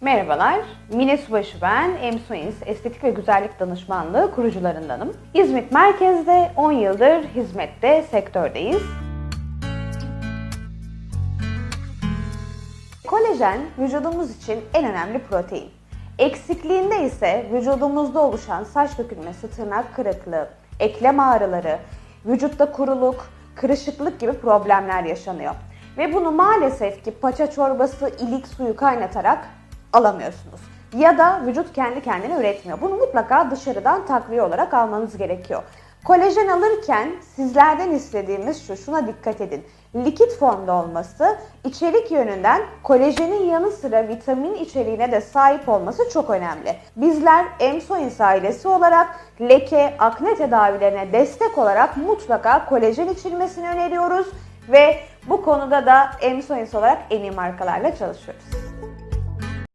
Merhabalar, Mine Subaşı ben, Emsuins Estetik ve Güzellik Danışmanlığı kurucularındanım. İzmit merkezde 10 yıldır hizmette, sektördeyiz. Kolajen vücudumuz için en önemli protein. Eksikliğinde ise vücudumuzda oluşan saç dökülmesi, tırnak kırıklığı, eklem ağrıları, vücutta kuruluk, kırışıklık gibi problemler yaşanıyor. Ve bunu maalesef ki paça çorbası, ilik suyu kaynatarak alamıyorsunuz. Ya da vücut kendi kendine üretmiyor. Bunu mutlaka dışarıdan takviye olarak almanız gerekiyor. Kolajen alırken sizlerden istediğimiz şu, şuna dikkat edin. Likit formda olması, içerik yönünden kolajenin yanı sıra vitamin içeriğine de sahip olması çok önemli. Bizler Emsoins ailesi olarak leke, akne tedavilerine destek olarak mutlaka kolajen içilmesini öneriyoruz ve bu konuda da Emsoins olarak en iyi markalarla çalışıyoruz.